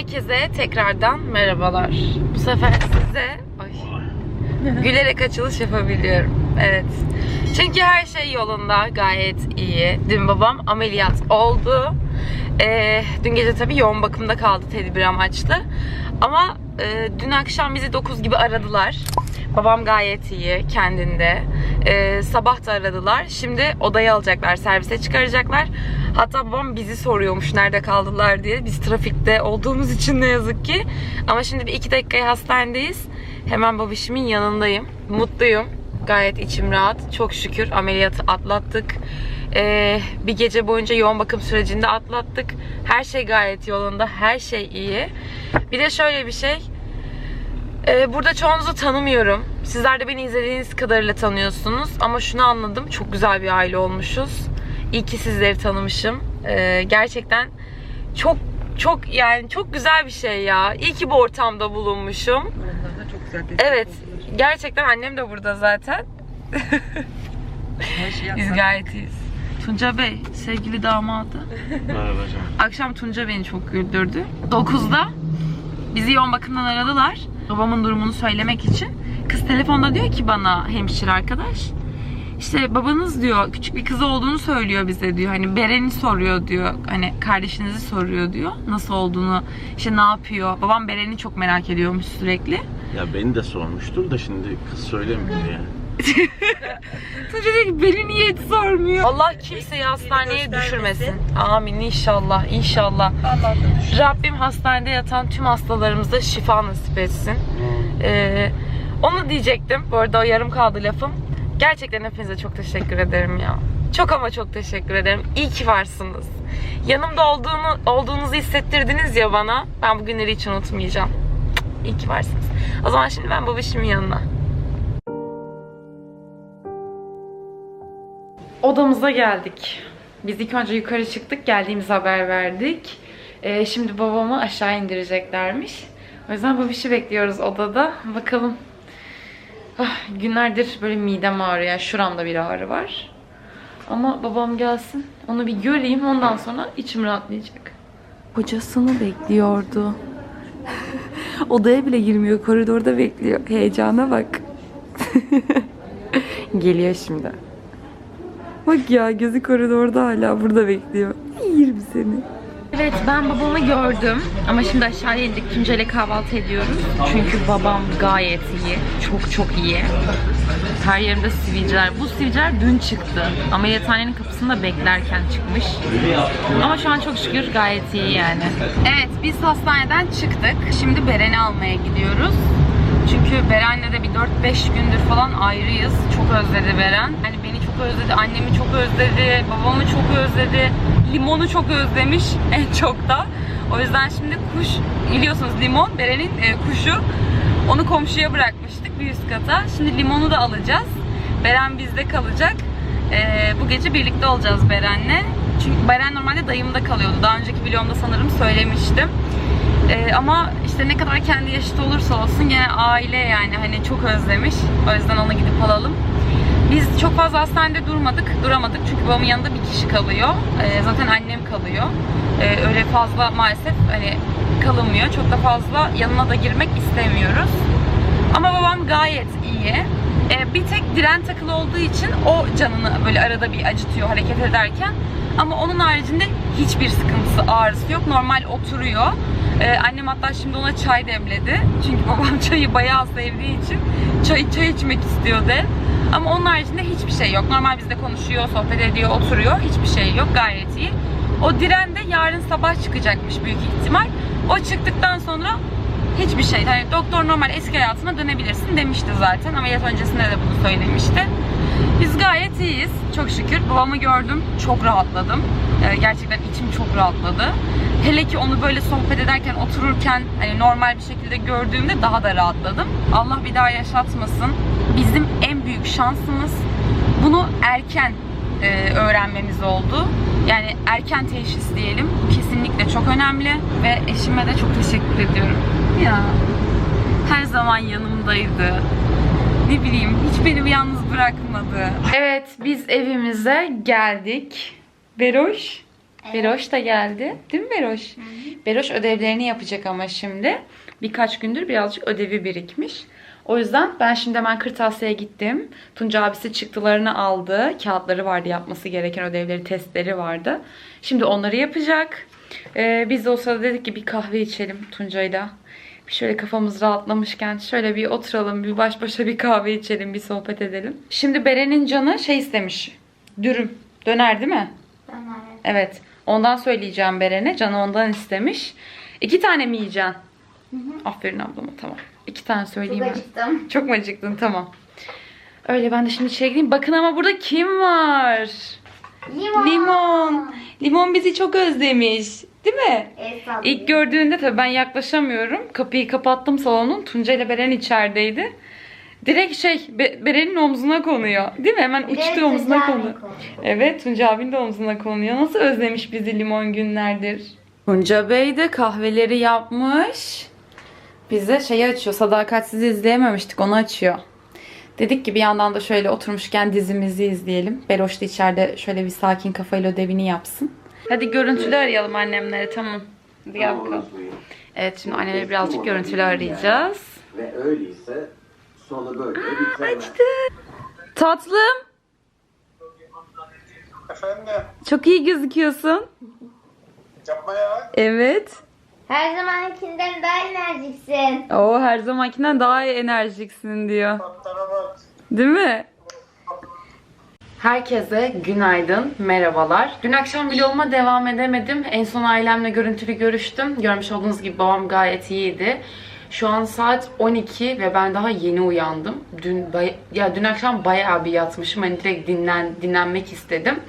Herkese tekrardan merhabalar. Bu sefer size ay, gülerek açılış yapabiliyorum. Evet. Çünkü her şey yolunda gayet iyi. Dün babam ameliyat oldu. Ee, dün gece tabii yoğun bakımda kaldı tedbir amaçlı. Ama e, dün akşam bizi 9 gibi aradılar. Babam gayet iyi kendinde. Ee, sabah da aradılar. Şimdi odaya alacaklar, servise çıkaracaklar. Hatta babam bizi soruyormuş nerede kaldılar diye. Biz trafikte olduğumuz için ne yazık ki. Ama şimdi bir iki dakikaya hastanedeyiz. Hemen babişimin yanındayım. Mutluyum. Gayet içim rahat. Çok şükür ameliyatı atlattık. Ee, bir gece boyunca yoğun bakım sürecinde atlattık. Her şey gayet yolunda. Her şey iyi. Bir de şöyle bir şey. Ee, burada çoğunuzu tanımıyorum. Sizler de beni izlediğiniz kadarıyla tanıyorsunuz. Ama şunu anladım. Çok güzel bir aile olmuşuz. İyi ki sizleri tanımışım. Ee, gerçekten çok çok yani çok güzel bir şey ya. İyi ki bu ortamda bulunmuşum. Çok güzel destek Evet. oldular. Gerçekten annem de burada zaten. Her şeyi Biz gayet iyiyiz. Tunca Bey, sevgili damadı. Merhaba canım. Akşam Tunca beni çok güldürdü. 9'da bizi yoğun bakımdan aradılar. Babamın durumunu söylemek için. Kız telefonda diyor ki bana hemşire arkadaş. İşte babanız diyor küçük bir kızı olduğunu söylüyor bize diyor. Hani Beren'i soruyor diyor. Hani kardeşinizi soruyor diyor. Nasıl olduğunu, işte ne yapıyor. Babam Beren'i çok merak ediyormuş sürekli. Ya beni de sormuştur da şimdi kız söylemiyor ya. Tunca diyor ki beni niye hiç sormuyor? Allah kimseyi hastaneye düşürmesin. Amin inşallah inşallah. Allah. Rabbim hastanede yatan tüm hastalarımıza şifa nasip etsin. Ee, onu diyecektim. Bu arada o yarım kaldı lafım. Gerçekten hepinize çok teşekkür ederim ya. Çok ama çok teşekkür ederim. İyi ki varsınız. Yanımda olduğunu olduğunuzu hissettirdiniz ya bana. Ben bu günleri hiç unutmayacağım. İyi ki varsınız. O zaman şimdi ben babişimin yanına. Odamıza geldik. Biz ilk önce yukarı çıktık. Geldiğimiz haber verdik. Ee, şimdi babamı aşağı indireceklermiş. O yüzden babişi bekliyoruz odada. Bakalım. Ah, günlerdir böyle midem ağrıyor. Yani şuramda bir ağrı var. Ama babam gelsin. Onu bir göreyim. Ondan sonra içim rahatlayacak. Kocasını bekliyordu. Odaya bile girmiyor. Koridorda bekliyor. Heyecana bak. Geliyor şimdi. Bak ya gözü koridorda hala burada bekliyor. Yerim seni. Evet ben babamı gördüm ama şimdi aşağıya indik Tunca ile kahvaltı ediyoruz. Çünkü babam gayet iyi. Çok çok iyi. Her yerimde sivilceler. Bu sivilceler dün çıktı. Ameliyathanenin kapısında beklerken çıkmış. Ama şu an çok şükür gayet iyi yani. Evet biz hastaneden çıktık. Şimdi Beren'i almaya gidiyoruz. Çünkü Beren'le de bir 4-5 gündür falan ayrıyız. Çok özledi Beren. Yani özledi, annemi çok özledi, babamı çok özledi, limonu çok özlemiş en çok da. O yüzden şimdi kuş, biliyorsunuz limon Beren'in e, kuşu. Onu komşuya bırakmıştık bir üst kata. Şimdi limonu da alacağız. Beren bizde kalacak. E, bu gece birlikte olacağız Beren'le. Çünkü Beren normalde dayımda kalıyordu. Daha önceki videomda sanırım söylemiştim. Ee, ama işte ne kadar kendi yaşıtı olursa olsun gene aile yani hani çok özlemiş. O yüzden onu gidip alalım. Biz çok fazla hastanede durmadık, duramadık çünkü babamın yanında bir kişi kalıyor. Ee, zaten annem kalıyor. Ee, öyle fazla maalesef hani kalınmıyor. Çok da fazla yanına da girmek istemiyoruz. Ama babam gayet iyi. Ee, bir tek diren takılı olduğu için o canını böyle arada bir acıtıyor hareket ederken. Ama onun haricinde hiçbir sıkıntısı, ağrısı yok. Normal oturuyor. Ee, annem hatta şimdi ona çay demledi. Çünkü babam çayı bayağı sevdiği için çay, çay içmek istiyordu. Ama onun haricinde hiçbir şey yok. Normal bizde konuşuyor, sohbet ediyor, oturuyor. Hiçbir şey yok. Gayet iyi. O diren de yarın sabah çıkacakmış büyük ihtimal. O çıktıktan sonra hiçbir şey. Hani doktor normal eski hayatına dönebilirsin demişti zaten. Ameliyat öncesinde de bunu söylemişti. Biz gayet iyiyiz. Çok şükür. Babamı gördüm. Çok rahatladım. Ee, gerçekten içim çok rahatladı. Hele ki onu böyle sohbet ederken, otururken hani normal bir şekilde gördüğümde daha da rahatladım. Allah bir daha yaşatmasın. Bizim en büyük şansımız bunu erken e, öğrenmemiz oldu. Yani erken teşhis diyelim. Bu kesinlikle çok önemli ve eşime de çok teşekkür ediyorum. Ya her zaman yanımdaydı. Ne bileyim hiç beni yalnız bırakmadı. Evet biz evimize geldik. Beroş Beroş da geldi. Değil mi Beroş? Beroş ödevlerini yapacak ama şimdi. Birkaç gündür birazcık ödevi birikmiş. O yüzden ben şimdi hemen kırtasiyeye gittim. Tunca abisi çıktılarını aldı. Kağıtları vardı yapması gereken ödevleri, testleri vardı. Şimdi onları yapacak. Ee, biz de o sırada dedik ki bir kahve içelim Tuncay'la. Bir şöyle kafamız rahatlamışken şöyle bir oturalım, bir baş başa bir kahve içelim, bir sohbet edelim. Şimdi Beren'in canı şey istemiş. Dürüm. Döner değil mi? Evet. Ondan söyleyeceğim Beren'e. Canı ondan istemiş. İki tane mi yiyeceksin? Aferin ablama tamam. İki tane söyleyeyim Çok ben. acıktım. Çok mu acıktın? Tamam. Öyle ben de şimdi içeri gideyim. Bakın ama burada kim var? Limon. Limon. Limon bizi çok özlemiş. Değil mi? Sallayın. İlk gördüğünde tabii ben yaklaşamıyorum. Kapıyı kapattım salonun. Tunca ile Beren içerideydi. Direkt şey Be- Beren'in omzuna konuyor. Değil mi? Hemen Bir uçtu omzuna Tuncay konuyor. Bey. Evet Tunca abin de omzuna konuyor. Nasıl özlemiş bizi limon günlerdir. Tunca Bey de kahveleri yapmış. Bize şeyi açıyor. Sadakatsiz izleyememiştik onu açıyor. Dedik ki bir yandan da şöyle oturmuşken dizimizi izleyelim. Beroş da içeride şöyle bir sakin kafayla ödevini yapsın. Hadi görüntülü arayalım annemleri tamam. Gel bakalım. Evet şimdi anneleri birazcık görüntülü arayacağız. Ve öyleyse sonu böyle bitemez. Tatlım Efendim, çok iyi gözüküyorsun. yapma ya. Evet. Her zamankinden daha enerjiksin. O her zamankinden daha iyi enerjiksin diyor. Bak. Değil mi? Herkese günaydın, merhabalar. Dün akşam vloguma devam edemedim. En son ailemle görüntülü görüştüm. Görmüş olduğunuz gibi babam gayet iyiydi. Şu an saat 12 ve ben daha yeni uyandım. Dün ya dün akşam bayağı bir yatmışım. Hani direkt dinlen dinlenmek istedim.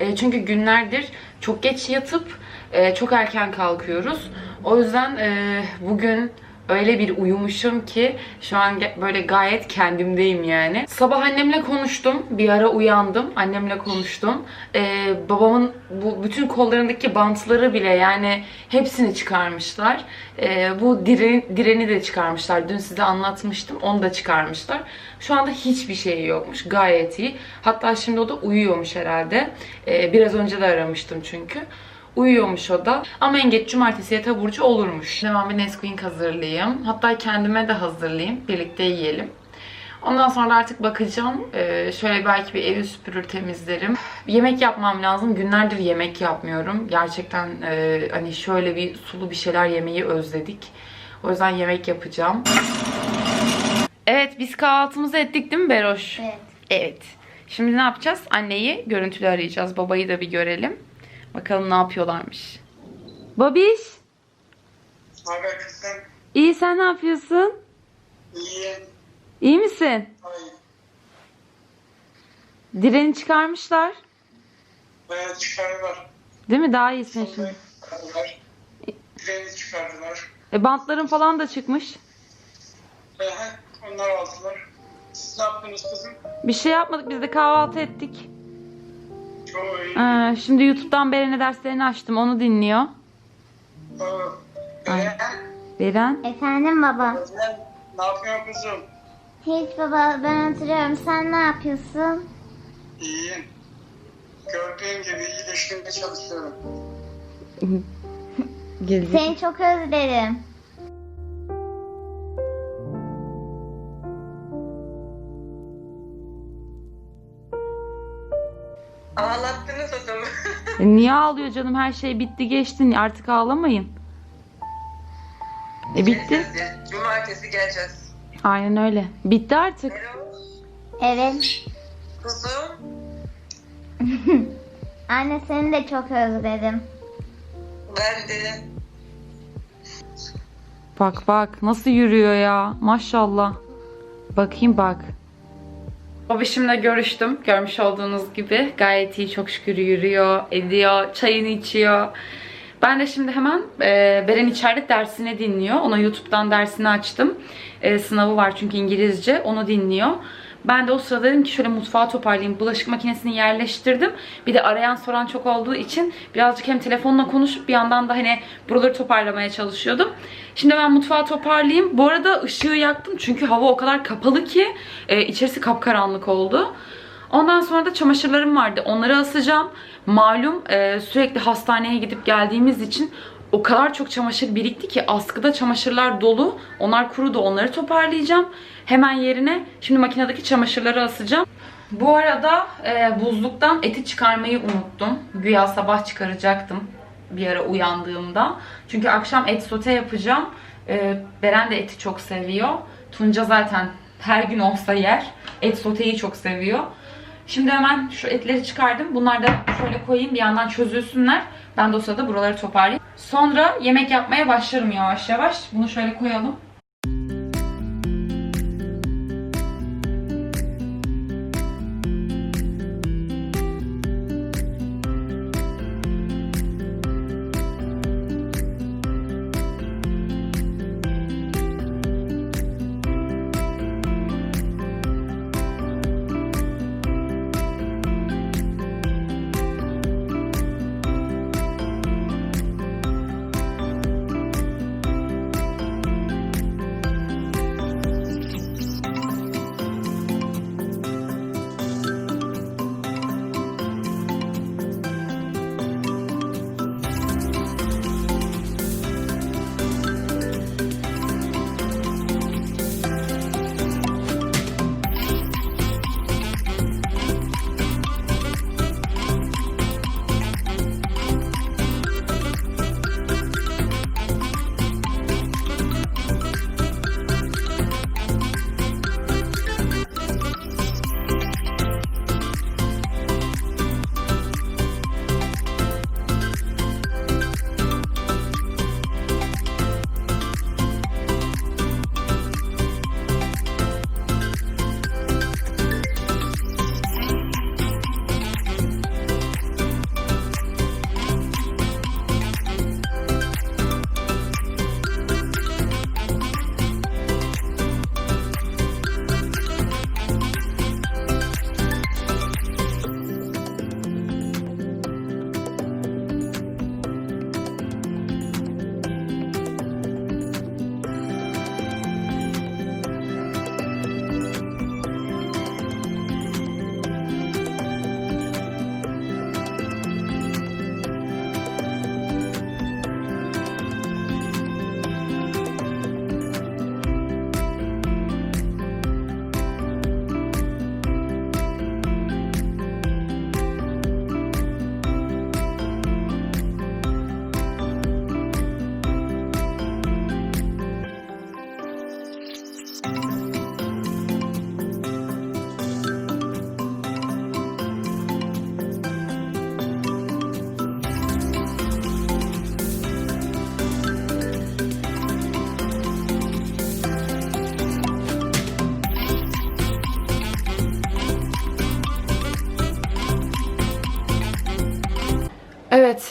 E, çünkü günlerdir çok geç yatıp e, çok erken kalkıyoruz. O yüzden e, bugün öyle bir uyumuşum ki şu an böyle gayet kendimdeyim yani. Sabah annemle konuştum. Bir ara uyandım. Annemle konuştum. Ee, babamın bu bütün kollarındaki bantları bile yani hepsini çıkarmışlar. Ee, bu direni, direni de çıkarmışlar. Dün size anlatmıştım. Onu da çıkarmışlar. Şu anda hiçbir şey yokmuş. Gayet iyi. Hatta şimdi o da uyuyormuş herhalde. Ee, biraz önce de aramıştım çünkü. Uyuyormuş o da. Ama en geç cumartesiye taburcu olurmuş. Bir Nesquik hazırlayayım. Hatta kendime de hazırlayayım. Birlikte yiyelim. Ondan sonra artık bakacağım. Ee, şöyle belki bir evi süpürür temizlerim. Yemek yapmam lazım. Günlerdir yemek yapmıyorum. Gerçekten e, hani şöyle bir sulu bir şeyler yemeyi özledik. O yüzden yemek yapacağım. Evet biz kahvaltımızı ettik değil mi Beroş? Evet. Evet. Şimdi ne yapacağız? Anneyi görüntülü arayacağız. Babayı da bir görelim. Bakalım ne yapıyorlarmış. Babiş. Haber kızım? iyi sen ne yapıyorsun? İyi. İyi misin? Ay, Direni çıkarmışlar. bayağı çıkardılar. Değil mi? Daha iyisin şimdi. çıkardılar. Direni çıkardılar. E, bantların falan da çıkmış. Hı, Onlar aldılar. Siz ne yaptınız kızım? Bir şey yapmadık. Biz de kahvaltı ettik. Ee, şimdi YouTube'dan Beren'e derslerini açtım. Onu dinliyor. Aa, Ay. Beren. Efendim baba. Ne yapıyorsun kızım? Hiç baba ben oturuyorum. Sen ne yapıyorsun? İyiyim. Gördüğün gibi iyileşmeye çalışıyorum. Seni çok özledim. E, niye ağlıyor canım? Her şey bitti geçti. Artık ağlamayın. E bitti. Cumartesi geleceğiz. Aynen öyle. Bitti artık. Merhaba. Evet. Kuzum. Anne seni de çok özledim. Ben de. Bak bak nasıl yürüyor ya. Maşallah. Bakayım bak. Babişimle görüştüm. Görmüş olduğunuz gibi gayet iyi çok şükür yürüyor, ediyor, çayını içiyor. Ben de şimdi hemen e, Beren içeride dersini dinliyor. Ona YouTube'dan dersini açtım. E, sınavı var çünkü İngilizce. Onu dinliyor. Ben de o sırada dedim ki şöyle mutfağı toparlayayım. Bulaşık makinesini yerleştirdim. Bir de arayan soran çok olduğu için birazcık hem telefonla konuşup bir yandan da hani buraları toparlamaya çalışıyordum. Şimdi ben mutfağı toparlayayım. Bu arada ışığı yaktım çünkü hava o kadar kapalı ki e, içerisi kapkaranlık oldu. Ondan sonra da çamaşırlarım vardı. Onları asacağım. Malum e, sürekli hastaneye gidip geldiğimiz için o kadar çok çamaşır birikti ki askıda çamaşırlar dolu. Onlar kurudu. Onları toparlayacağım. Hemen yerine şimdi makinedeki çamaşırları asacağım. Bu arada e, buzluktan eti çıkarmayı unuttum. Güya sabah çıkaracaktım bir ara uyandığımda. Çünkü akşam et sote yapacağım. E, Beren de eti çok seviyor. Tunca zaten her gün olsa yer. Et soteyi çok seviyor. Şimdi hemen şu etleri çıkardım. Bunları da şöyle koyayım bir yandan çözülsünler. Ben de o sırada buraları toparlayayım. Sonra yemek yapmaya başlarım yavaş yavaş. Bunu şöyle koyalım.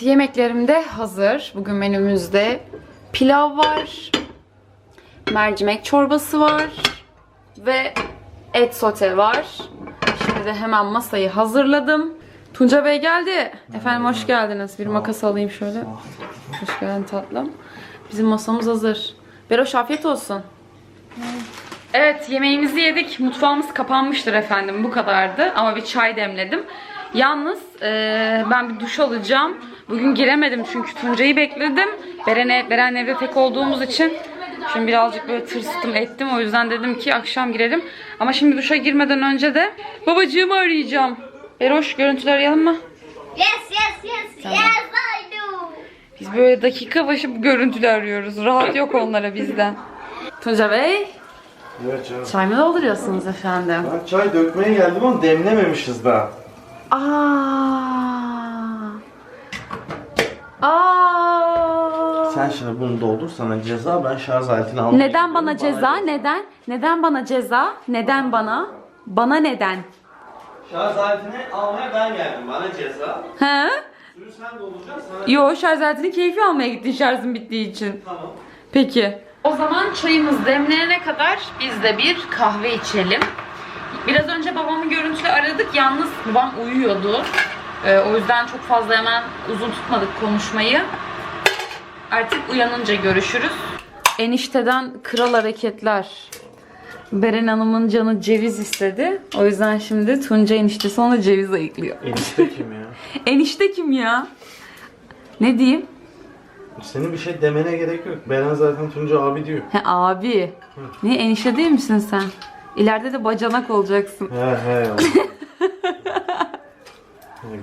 Evet, yemeklerim de hazır. Bugün menümüzde pilav var, mercimek çorbası var ve et sote var. Şimdi de hemen masayı hazırladım. Tunca Bey geldi. Efendim hoş geldiniz. Bir makas alayım şöyle. Hoş geldin tatlım. Bizim masamız hazır. Beroş afiyet olsun. Evet yemeğimizi yedik. Mutfağımız kapanmıştır efendim. Bu kadardı. Ama bir çay demledim. Yalnız eee, ben bir duş alacağım. Bugün giremedim çünkü Tuncay'ı bekledim. Beren'e, Beren'le evde tek olduğumuz için şimdi birazcık böyle tırstım ettim. O yüzden dedim ki akşam girelim. Ama şimdi duşa girmeden önce de babacığımı arayacağım. Beroş görüntüler arayalım mı? Yes yes yes yes I do. Biz böyle dakika başı görüntülü arıyoruz. Rahat yok onlara bizden. Tunca Bey, Evet canım. çay mı dolduruyorsunuz efendim? Ben çay dökmeye geldim ama demlememişiz daha. Aa. Aa. Sen şimdi bunu doldur sana ceza ben şarj aletini almak Neden bana ceza? Neden? Neden bana ceza? Neden bana? Bana neden? Şarj aletini almaya ben geldim bana ceza. He? Suyu sen dolduracaksın sana Yo şarj aletini keyfi almaya gittin şarjın bittiği için. tamam. Peki. O zaman çayımız demlenene kadar biz de bir kahve içelim. Biraz önce babamı görüntülü aradık. Yalnız babam uyuyordu. Ee, o yüzden çok fazla hemen uzun tutmadık konuşmayı. Artık uyanınca görüşürüz. Enişteden kral hareketler. Beren Hanım'ın canı ceviz istedi. O yüzden şimdi Tunca eniştesi ona ceviz ayıklıyor. Enişte kim ya? Enişte kim ya? Ne diyeyim? Senin bir şey demene gerek yok. Beren zaten Tunca abi diyor. He abi. Ne enişte değil misin sen? İleride de bacanak olacaksın. He he.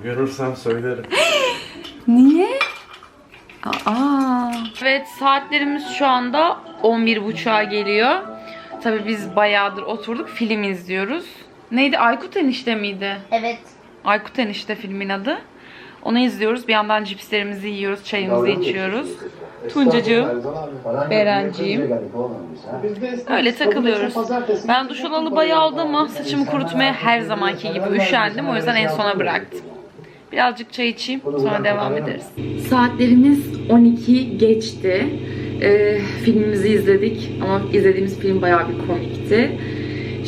Görürsem söylerim. Niye? Aa. Evet saatlerimiz şu anda 11.30'a geliyor. Tabii biz bayağıdır oturduk film izliyoruz. Neydi? Aykut Enişte miydi? Evet. Aykut Enişte filmin adı. Onu izliyoruz. Bir yandan cipslerimizi yiyoruz, çayımızı içiyoruz. Tuncacığım, Berenciğim. Öyle takılıyoruz. Ben duş alalı bayağı oldu ama saçımı kurutmaya her zamanki gibi üşendim. O yüzden en sona bıraktım. Birazcık çay içeyim sonra devam ederiz. Saatlerimiz 12 geçti. Ee, filmimizi izledik ama izlediğimiz film bayağı bir komikti.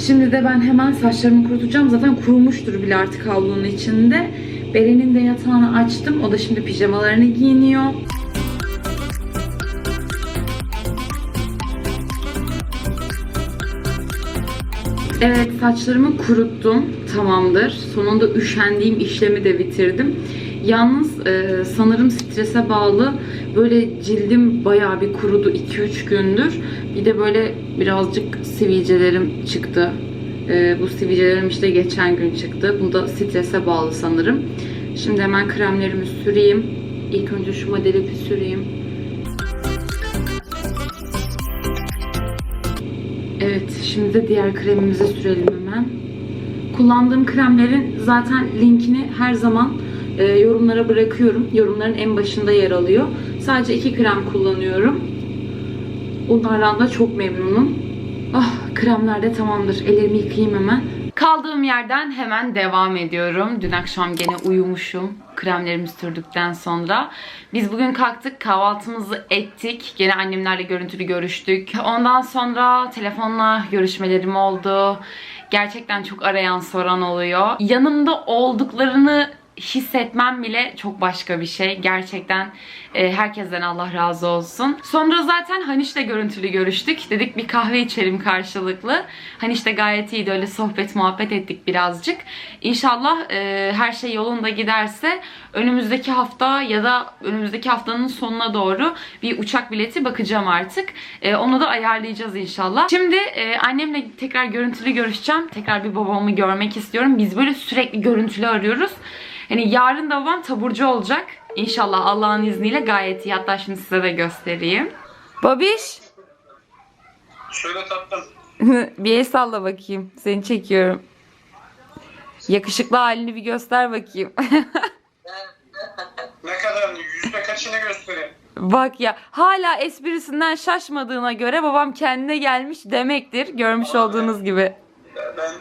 Şimdi de ben hemen saçlarımı kurutacağım. Zaten kurumuştur bile artık havlunun içinde. Beren'in de yatağını açtım. O da şimdi pijamalarını giyiniyor. Evet saçlarımı kuruttum. Tamamdır. Sonunda üşendiğim işlemi de bitirdim. Yalnız e, sanırım strese bağlı böyle cildim bayağı bir kurudu 2-3 gündür. Bir de böyle birazcık sivilcelerim çıktı. E, bu sivilcelerim işte geçen gün çıktı. Bu da strese bağlı sanırım. Şimdi hemen kremlerimi süreyim. İlk önce şu modeli bir süreyim. Evet, şimdi de diğer kremimizi sürelim hemen. Kullandığım kremlerin zaten linkini her zaman e, yorumlara bırakıyorum. Yorumların en başında yer alıyor. Sadece iki krem kullanıyorum. Onlardan da çok memnunum. Ah, kremler de tamamdır. Ellerimi yıkayayım hemen. Kaldığım yerden hemen devam ediyorum. Dün akşam gene uyumuşum. Kremlerimi sürdükten sonra. Biz bugün kalktık kahvaltımızı ettik. Gene annemlerle görüntülü görüştük. Ondan sonra telefonla görüşmelerim oldu. Gerçekten çok arayan soran oluyor. Yanımda olduklarını hissetmem bile çok başka bir şey. Gerçekten e, herkesten Allah razı olsun. Sonra zaten Haniş'le görüntülü görüştük. Dedik bir kahve içelim karşılıklı. Haniş de gayet iyiydi. Öyle sohbet muhabbet ettik birazcık. İnşallah e, her şey yolunda giderse önümüzdeki hafta ya da önümüzdeki haftanın sonuna doğru bir uçak bileti bakacağım artık. E, onu da ayarlayacağız inşallah. Şimdi e, annemle tekrar görüntülü görüşeceğim. Tekrar bir babamı görmek istiyorum. Biz böyle sürekli görüntülü arıyoruz. Hani yarın da babam taburcu olacak. İnşallah Allah'ın izniyle gayet iyi. Hatta şimdi size de göstereyim. Babiş. Şöyle tatlım. bir el salla bakayım. Seni çekiyorum. Yakışıklı halini bir göster bakayım. Ne kadar yüzde kaçını göstereyim? Bak ya hala esprisinden şaşmadığına göre babam kendine gelmiş demektir. Görmüş olduğunuz gibi. Ben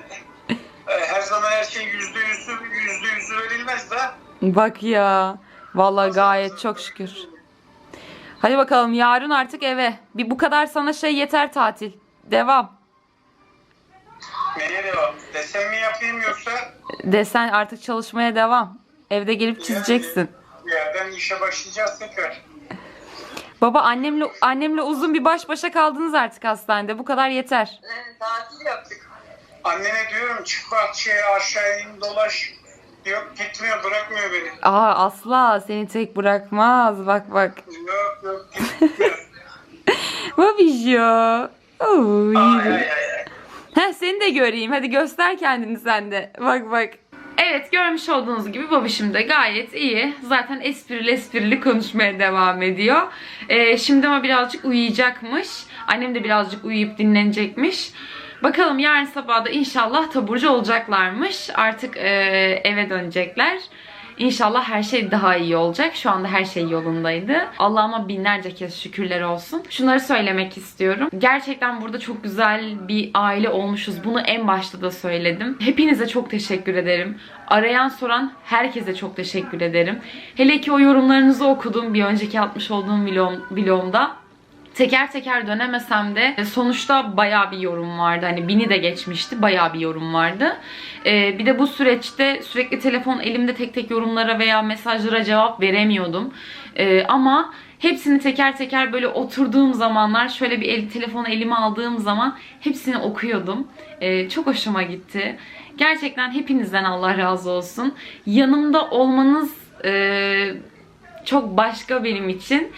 her zaman her şey yüzde yüzü yüzde yüzü verilmez de. Bak ya. Vallahi gayet çok şükür. Hadi bakalım yarın artık eve. Bir bu kadar sana şey yeter tatil. Devam. Neye devam? Desen mi yapayım yoksa Desen artık çalışmaya devam. Evde gelip çizeceksin. bir yerden işe başlayacağız tekrar? Baba annemle annemle uzun bir baş başa kaldınız artık hastanede. Bu kadar yeter. Evet, tatil yaptık. Annene diyorum çık bahçeye aşağı in dolaş. Yok gitmiyor bırakmıyor beni. Aa asla seni tek bırakmaz. Bak bak. Yok yok gitmiyor. Babiş ya. Oo, ay ay. ay. Heh, seni de göreyim. Hadi göster kendini sen de. Bak bak. Evet görmüş olduğunuz gibi babişim de gayet iyi. Zaten esprili esprili konuşmaya devam ediyor. Ee, şimdi ama birazcık uyuyacakmış. Annem de birazcık uyuyup dinlenecekmiş. Bakalım yarın sabah da inşallah taburcu olacaklarmış. Artık e, eve dönecekler. İnşallah her şey daha iyi olacak. Şu anda her şey yolundaydı. Allah'ıma binlerce kez şükürler olsun. Şunları söylemek istiyorum. Gerçekten burada çok güzel bir aile olmuşuz. Bunu en başta da söyledim. Hepinize çok teşekkür ederim. Arayan soran herkese çok teşekkür ederim. Hele ki o yorumlarınızı okudum bir önceki atmış olduğum vlogum, vlogumda. Teker teker dönemesem de e, sonuçta bayağı bir yorum vardı. Hani bini de geçmişti. Bayağı bir yorum vardı. Ee, bir de bu süreçte sürekli telefon elimde tek tek yorumlara veya mesajlara cevap veremiyordum. Ee, ama Hepsini teker teker böyle oturduğum zamanlar şöyle bir el, telefonu elime aldığım zaman hepsini okuyordum. Çok hoşuma gitti. Gerçekten hepinizden Allah razı olsun. Yanımda olmanız e, çok başka benim için.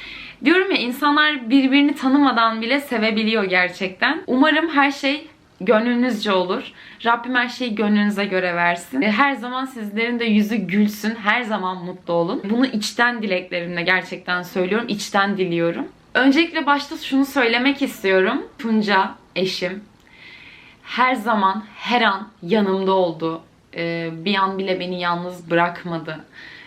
Diyorum ya insanlar birbirini tanımadan bile sevebiliyor gerçekten. Umarım her şey gönlünüzce olur. Rabbim her şeyi gönlünüze göre versin. E, Her zaman sizlerin de yüzü gülsün. Her zaman mutlu olun. Bunu içten dileklerimle gerçekten söylüyorum. İçten diliyorum. Öncelikle başta şunu söylemek istiyorum. Tunca, eşim, her zaman, her an yanımda oldu. Ee, bir an bile beni yalnız bırakmadı.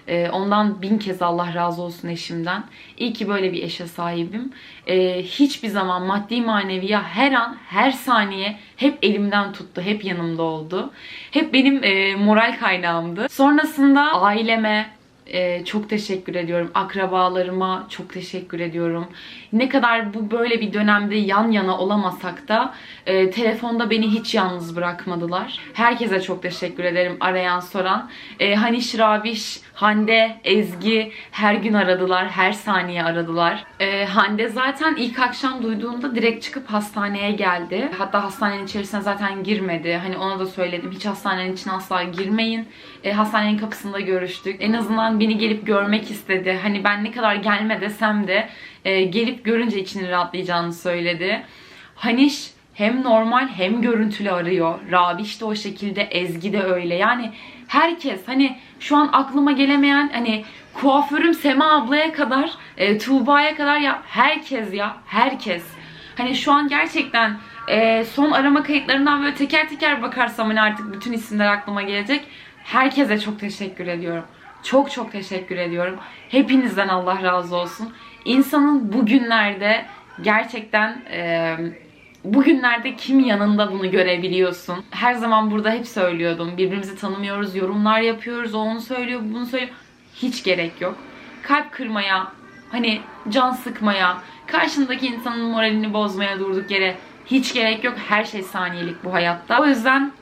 Ee, ondan bin kez Allah razı olsun eşimden. İyi ki böyle bir eşe sahibim. Ee, hiçbir zaman maddi manevi ya her an, her saniye hep elimden tuttu, hep yanımda oldu. Hep benim e, moral kaynağımdı. Sonrasında aileme, ee, çok teşekkür ediyorum. Akrabalarıma çok teşekkür ediyorum. Ne kadar bu böyle bir dönemde yan yana olamasak da e, telefonda beni hiç yalnız bırakmadılar. Herkese çok teşekkür ederim arayan soran. E, Haniş Rabiş, Hande, Ezgi her gün aradılar. Her saniye aradılar. E, Hande zaten ilk akşam duyduğunda direkt çıkıp hastaneye geldi. Hatta hastanenin içerisine zaten girmedi. Hani ona da söyledim. Hiç hastanenin içine asla girmeyin. E, hastanenin kapısında görüştük. En azından beni gelip görmek istedi. Hani ben ne kadar gelme desem de e, gelip görünce içini rahatlayacağını söyledi. Haniş hem normal hem görüntülü arıyor. Rabiş de o şekilde, Ezgi de öyle. Yani herkes hani şu an aklıma gelemeyen hani kuaförüm Sema ablaya kadar, e, Tuğba'ya kadar ya herkes ya herkes. Hani şu an gerçekten e, son arama kayıtlarından böyle teker teker bakarsam hani artık bütün isimler aklıma gelecek. Herkese çok teşekkür ediyorum. Çok çok teşekkür ediyorum. Hepinizden Allah razı olsun. İnsanın bugünlerde gerçekten e, bugünlerde kim yanında bunu görebiliyorsun. Her zaman burada hep söylüyordum. Birbirimizi tanımıyoruz, yorumlar yapıyoruz. O onu söylüyor, bu bunu söylüyor. Hiç gerek yok. Kalp kırmaya, hani can sıkmaya, karşındaki insanın moralini bozmaya durduk yere hiç gerek yok. Her şey saniyelik bu hayatta. O yüzden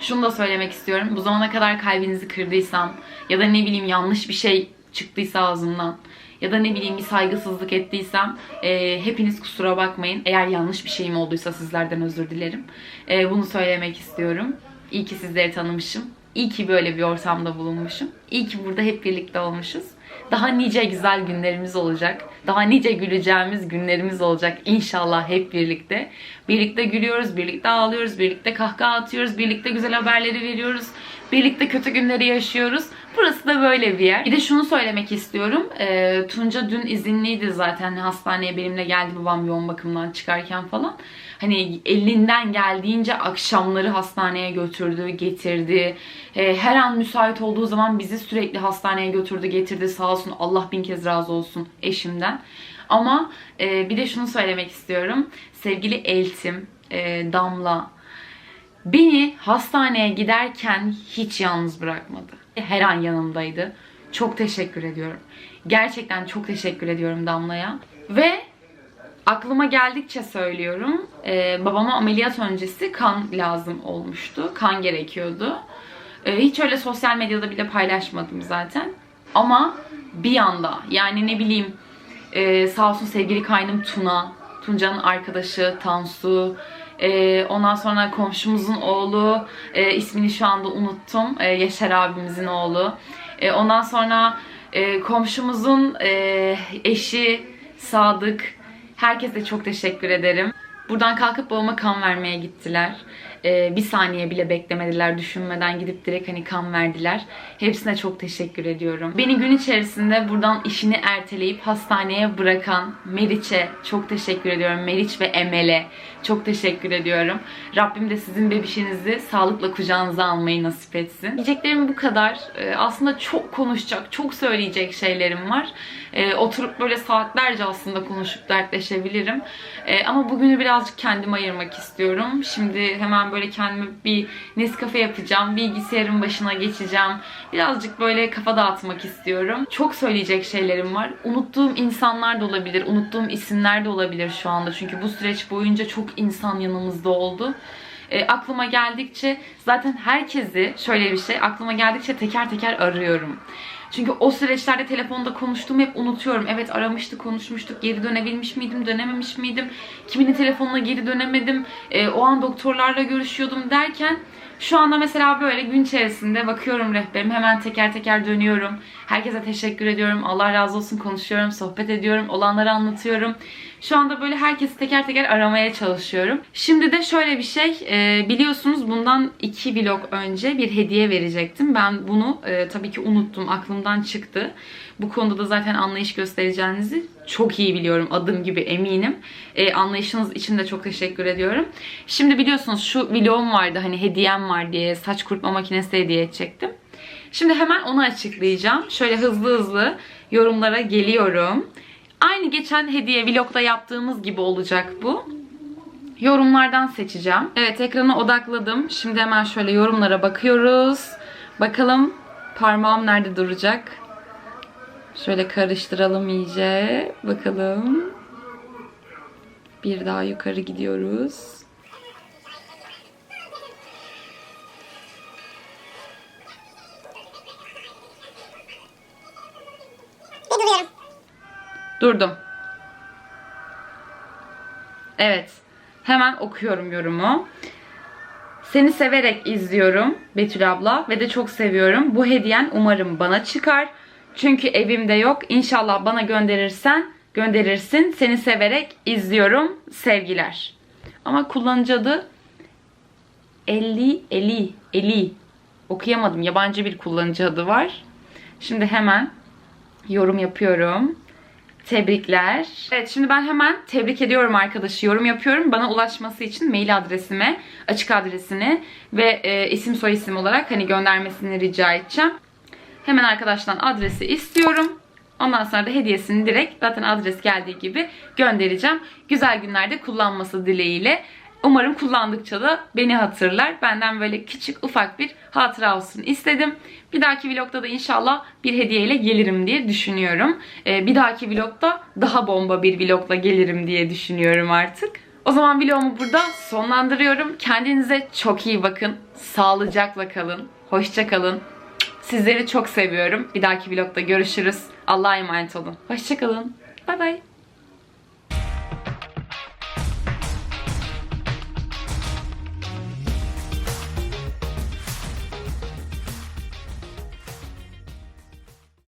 şunu da söylemek istiyorum. Bu zamana kadar kalbinizi kırdıysam ya da ne bileyim yanlış bir şey çıktıysa ağzımdan ya da ne bileyim bir saygısızlık ettiysem e, hepiniz kusura bakmayın. Eğer yanlış bir şeyim olduysa sizlerden özür dilerim. E, bunu söylemek istiyorum. İyi ki sizleri tanımışım. İyi ki böyle bir ortamda bulunmuşum. İyi ki burada hep birlikte olmuşuz. Daha nice güzel günlerimiz olacak. Daha nice güleceğimiz günlerimiz olacak inşallah hep birlikte. Birlikte gülüyoruz, birlikte ağlıyoruz, birlikte kahkaha atıyoruz, birlikte güzel haberleri veriyoruz. Birlikte kötü günleri yaşıyoruz. Burası da böyle bir yer. Bir de şunu söylemek istiyorum. Ee, Tunca dün izinliydi zaten. Hastaneye benimle geldi babam yoğun bakımdan çıkarken falan. Hani elinden geldiğince akşamları hastaneye götürdü, getirdi. Ee, her an müsait olduğu zaman bizi sürekli hastaneye götürdü, getirdi. Sağ olsun Allah bin kez razı olsun eşimden. Ama e, bir de şunu söylemek istiyorum. Sevgili Eltim, e, Damla, Beni hastaneye giderken hiç yalnız bırakmadı. Her an yanımdaydı. Çok teşekkür ediyorum. Gerçekten çok teşekkür ediyorum Damla'ya. Ve aklıma geldikçe söylüyorum. Ee, babama ameliyat öncesi kan lazım olmuştu. Kan gerekiyordu. Ee, hiç öyle sosyal medyada bile paylaşmadım zaten. Ama bir anda yani ne bileyim e, sağ olsun sevgili kaynım Tuna, Tunca'nın arkadaşı Tansu, e, ondan sonra komşumuzun oğlu, e, ismini şu anda unuttum, e, Yaşar abimizin oğlu. E, ondan sonra e, komşumuzun e, eşi Sadık, herkese çok teşekkür ederim. Buradan kalkıp babama kan vermeye gittiler. Ee, bir saniye bile beklemediler, düşünmeden gidip direkt hani kan verdiler. Hepsine çok teşekkür ediyorum. Beni gün içerisinde buradan işini erteleyip hastaneye bırakan Meriç'e çok teşekkür ediyorum. Meriç ve Emel'e çok teşekkür ediyorum. Rabbim de sizin bebişinizi sağlıkla kucağınıza almayı nasip etsin. Diyeceklerim bu kadar. Ee, aslında çok konuşacak, çok söyleyecek şeylerim var. Ee, oturup böyle saatlerce aslında konuşup dertleşebilirim. Ee, ama bugünü birazcık kendime ayırmak istiyorum. Şimdi hemen böyle kendime bir Nescafe yapacağım. Bilgisayarın başına geçeceğim. Birazcık böyle kafa dağıtmak istiyorum. Çok söyleyecek şeylerim var. Unuttuğum insanlar da olabilir. Unuttuğum isimler de olabilir şu anda. Çünkü bu süreç boyunca çok insan yanımızda oldu. E, aklıma geldikçe zaten herkesi şöyle bir şey aklıma geldikçe teker teker arıyorum. Çünkü o süreçlerde telefonda konuştuğumu hep unutuyorum. Evet aramıştık, konuşmuştuk. Geri dönebilmiş miydim, dönememiş miydim? Kiminin telefonuna geri dönemedim. Ee, o an doktorlarla görüşüyordum derken şu anda mesela böyle gün içerisinde bakıyorum rehberim hemen teker teker dönüyorum. Herkese teşekkür ediyorum. Allah razı olsun konuşuyorum, sohbet ediyorum, olanları anlatıyorum. Şu anda böyle herkesi teker teker aramaya çalışıyorum. Şimdi de şöyle bir şey e, biliyorsunuz bundan iki vlog önce bir hediye verecektim. Ben bunu e, tabii ki unuttum aklımdan çıktı. Bu konuda da zaten anlayış göstereceğinizi çok iyi biliyorum. Adım gibi eminim. E, anlayışınız için de çok teşekkür ediyorum. Şimdi biliyorsunuz şu vlogum vardı hani hediyem var diye saç kurutma makinesi hediye edecektim. Şimdi hemen onu açıklayacağım. Şöyle hızlı hızlı yorumlara geliyorum. Aynı geçen hediye vlogda yaptığımız gibi olacak bu. Yorumlardan seçeceğim. Evet ekrana odakladım. Şimdi hemen şöyle yorumlara bakıyoruz. Bakalım parmağım nerede duracak. Şöyle karıştıralım iyice. Bakalım. Bir daha yukarı gidiyoruz. Durdum. Evet. Hemen okuyorum yorumu. Seni severek izliyorum Betül abla ve de çok seviyorum. Bu hediyen umarım bana çıkar. Çünkü evimde yok. İnşallah bana gönderirsen gönderirsin. Seni severek izliyorum. Sevgiler. Ama kullanıcı adı Eli Eli Eli okuyamadım. Yabancı bir kullanıcı adı var. Şimdi hemen yorum yapıyorum. Tebrikler. Evet şimdi ben hemen tebrik ediyorum arkadaşı. Yorum yapıyorum. Bana ulaşması için mail adresime, açık adresini ve e, isim soy isim olarak hani göndermesini rica edeceğim. Hemen arkadaştan adresi istiyorum. Ondan sonra da hediyesini direkt zaten adres geldiği gibi göndereceğim. Güzel günlerde kullanması dileğiyle. Umarım kullandıkça da beni hatırlar. Benden böyle küçük ufak bir hatıra olsun istedim. Bir dahaki vlogda da inşallah bir hediyeyle gelirim diye düşünüyorum. Ee, bir dahaki vlogda daha bomba bir vlogla gelirim diye düşünüyorum artık. O zaman vlogumu burada sonlandırıyorum. Kendinize çok iyi bakın. Sağlıcakla kalın. Hoşça kalın. Sizleri çok seviyorum. Bir dahaki vlogda görüşürüz. Allah'a emanet olun. Hoşça kalın. Bay bay.